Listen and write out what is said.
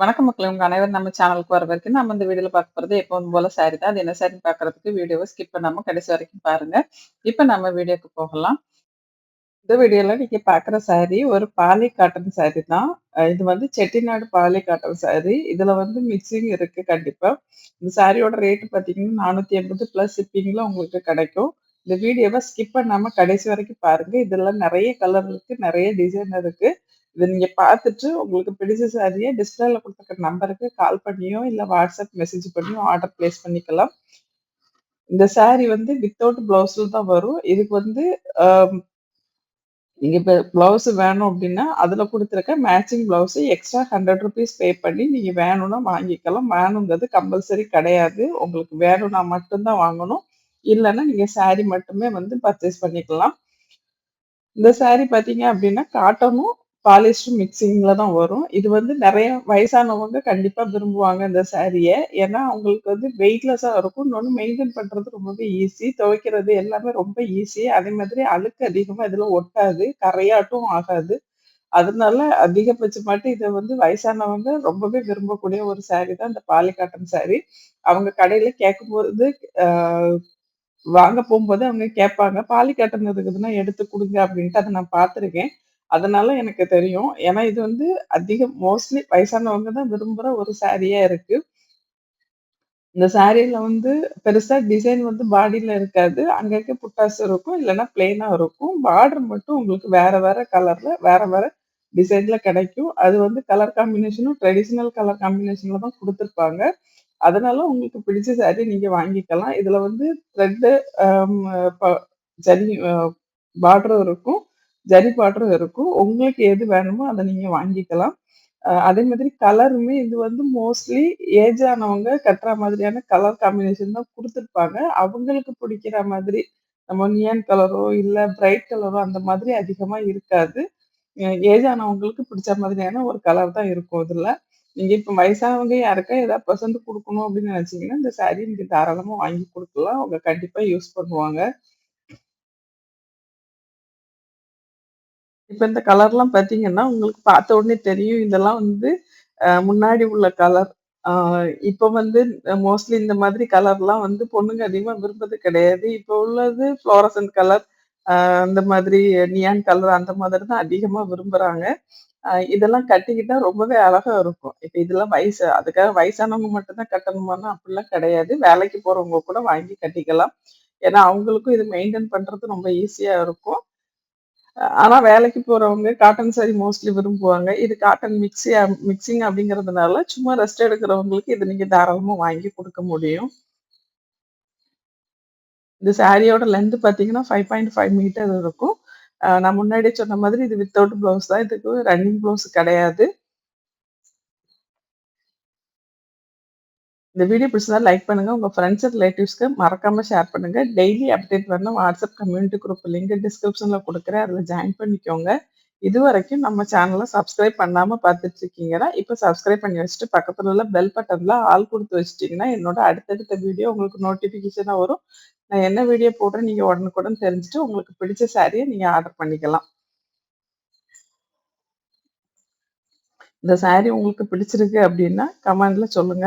வணக்கம் மக்கள் உங்க அனைவரும் நம்ம சேனலுக்கு வர வரைக்கும் நம்ம இந்த வீடியோல பார்க்க போறது எப்பவும் போல சாரி தான். அது என்ன சாரின்னு பாக்குறதுக்கு வீடியோவை ஸ்கிப் பண்ணாம கடைசி வரைக்கும் பாருங்க. இப்ப நம்ம வீடியோக்கு போகலாம். இந்த வீடியோல நீங்க பாக்குற சாரி ஒரு பாலி காட்டன் சாரி தான். இது வந்து செட்டிநாடு பாலி காட்டன் சாரி. இதுல வந்து மிக்ஸிங் இருக்கு கண்டிப்பா. இந்த சாரியோட ரேட் பார்த்தீங்கன்னா, 480 பிளஸ் சிப்பிங்ல உங்களுக்கு கிடைக்கும். இந்த வீடியோவை ஸ்கிப் பண்ணாம கடைசி வரைக்கும் பாருங்க. இதெல்லாம் நிறைய கலர் இருக்கு, நிறைய டிசைன் இருக்கு. இதை நீங்க பார்த்துட்டு உங்களுக்கு பிடிச்ச சாரியை டிஸ்பிளேல கொடுத்துருக்க நம்பருக்கு கால் பண்ணியோ, இல்லை வாட்ஸ்அப் மெசேஜ் பண்ணியோ ஆர்டர் பிளேஸ் பண்ணிக்கலாம். இந்த சாரி வந்து வித்தவுட் பிளவுஸில் தான் வரும். இதுக்கு வந்து அ நீங்க இப்ப ப்ளவுஸ் வேணும் அப்படின்னா அதுல கொடுத்துருக்க மேட்சிங் ப்ளவுஸு எக்ஸ்ட்ரா ₹100 பே பண்ணி நீங்க வேணும்னா வாங்கிக்கலாம். வேணுங்கிறது கம்பல்சரி கிடையாது. உங்களுக்கு வேணும்னா மட்டும்தான் வாங்கணும். இல்லைன்னா நீங்க சாரி மட்டுமே வந்து பர்ச்சேஸ் பண்ணிக்கலாம். இந்த சாரி பார்த்தீங்க அப்படின்னா காட்டனும், பாலிஸ்டர் மிக்ஸிங்ல தான் வரும். இது வந்து நிறைய வயசானவங்க கண்டிப்பா விரும்புவாங்க இந்த சாரியை ஏன்னா, அவங்களுக்கு வந்து வெயிட்லெஸ்ஸாக இருக்கும். இன்னொன்று மெயின்டைன் பண்ணுறது ரொம்பவே ஈஸி. துவைக்கிறது எல்லாமே ரொம்ப ஈஸி. அதே மாதிரி அழுக்கு அதிகமாக இதில் ஒட்டாது. கரையாட்டும் ஆகாது. அதனால அதிகபட்சமாட்டு இதை வந்து வயசானவங்க ரொம்பவே விரும்பக்கூடிய ஒரு சாரி தான் இந்த பாலி காட்டன் சாரி. அவங்க கடையில் கேட்கும்போது வாங்க போகும்போது அவங்க கேட்பாங்க. பாலி காட்டன் இருக்குதுன்னா எடுத்து கொடுங்க அப்படின்ட்டு அதை நான் பார்த்துருக்கேன். அதனால எனக்கு தெரியும். ஏன்னா இது வந்து அதிகம் மோஸ்ட்லி வயசானவங்க தான் விரும்புகிற ஒரு சாரியா இருக்கு. இந்த சாரியில வந்து பெருசா டிசைன் வந்து பாடியில இருக்காது. அங்கங்க புட்டாஸ் இருக்கும். இல்லைன்னா பிளெயினா இருக்கும். பார்டர் மட்டும் உங்களுக்கு வேற வேற கலர்ல, வேற வேற டிசைன்ல கிடைக்கும். அது வந்து கலர் காம்பினேஷனும் ட்ரெடிஷ்னல் கலர் காம்பினேஷன்ல தான் கொடுத்துருப்பாங்க அதனால உங்களுக்கு பிடிச்ச சாரி நீங்க வாங்கிக்கலாம். இதுல வந்து த்ரெட்டு ஜரி பார்டரும் இருக்கும். ஜரி பார்டரும் இருக்கும். உங்களுக்கு எது வேணுமோ அதை நீங்க வாங்கிக்கலாம். அதே மாதிரி கலருமே இது வந்து மோஸ்ட்லி ஏஜ் ஆனவங்க கட்டுற மாதிரியான கலர் காம்பினேஷன் தான் கொடுத்துருப்பாங்க அவங்களுக்கு பிடிக்கிற மாதிரி நம்ம நியான் கலரோ, இல்லை பிரைட் கலரோ அந்த மாதிரி அதிகமா இருக்காது. ஏஜ் ஆனவங்களுக்கு பிடிச்ச மாதிரியான ஒரு கலர் தான் இருக்கும் இதுல. நீங்க இப்ப வயசானவங்க யாருக்கா ஏதாவது பர்சன்ட் கொடுக்கணும் அப்படின்னு நெனச்சீங்கன்னா, இந்த சாரிய நீங்க தாராளமா வாங்கி கொடுக்கலாம் அவங்க கண்டிப்பா யூஸ் பண்ணுவாங்க. இப்போ இந்த கலர்லாம் பார்த்தீங்கன்னா, உங்களுக்கு பார்த்த உடனே தெரியும். இதெல்லாம் வந்து முன்னாடி உள்ள கலர். இப்போ வந்து மோஸ்ட்லி இந்த மாதிரி கலர்லாம் வந்து பொண்ணுங்க அதிகமாக விரும்புறது கிடையாது. இப்போ உள்ளது ஃப்ளோரசன்ட் கலர், அந்த மாதிரி நியான் கலர் அந்த மாதிரி தான் அதிகமாக விரும்புகிறாங்க இதெல்லாம் கட்டிக்கிட்டா ரொம்பவே அழகாக இருக்கும். இப்போ இதெல்லாம் வயசு அதுக்காக வயசானவங்க மட்டும்தான் கட்டணுமானா அப்படிலாம் கிடையாது. வேலைக்கு போகிறவங்க கூட வாங்கி கட்டிக்கலாம். ஏன்னா, அவங்களுக்கும் இது மெயின்டெயின் பண்ணுறது ரொம்ப ஈஸியாக இருக்கும். ஆனா வேலைக்கு போறவங்க காட்டன் சாரி மோஸ்ட்லி விரும்புவாங்க. இது காட்டன் மிக்சி மிக்ஸிங் அப்படிங்கறதுனால சும்மா ரெஸ்ட் எடுக்கிறவங்களுக்கு இது நீங்க தாராளமா வாங்கி குடுக்க முடியும். இந்த சாரியோட லென்த் பார்த்தீங்கன்னா, 5.5 மீட்டர் இருக்கும். நான் முன்னாடியே சொன்ன மாதிரி இது வித்தவுட் ப்ளவுஸ் தான். இதுக்கு ரன்னிங் ப்ளவுஸ் கிடையாது. இந்த வீடியோ பிடிச்சதா லைக் பண்ணுங்க. உங்க ஃப்ரெண்ட்ஸ் ரிலேட்டிவ்ஸ்க்கு மறக்காம ஷேர் பண்ணுங்க. டெய்லி அப்டேட் வரணும் வாட்ஸ்அப் கம்யூனிட்டி குரூப் லிங்க் டிஸ்கிரிப்ஷன்ல கொடுக்குறேன் அதுல ஜாயின் பண்ணிக்கோங்க. இது வரைக்கும் நம்ம சேனலை சப்ஸ்கிரைப் பண்ணாம பார்த்துட்டு இருக்கீங்கன்னா, இப்போ சப்ஸ்கிரைப் பண்ணி வச்சுட்டு பக்கத்துல உள்ள பெல் பட்டன்ல ஆல் கொடுத்து வச்சுட்டீங்கன்னா, என்னோட அடுத்தடுத்த வீடியோ உங்களுக்கு நோட்டிஃபிகேஷனாக வரும். நான் என்ன வீடியோ போடுறேன் நீங்க உடனுக்குடன் தெரிஞ்சுட்டு உங்களுக்கு பிடிச்ச சாரியை நீங்க ஆர்டர் பண்ணிக்கலாம். இந்த சாரி உங்களுக்கு பிடிச்சிருக்கு அப்படின்னா கமெண்ட்ல சொல்லுங்க.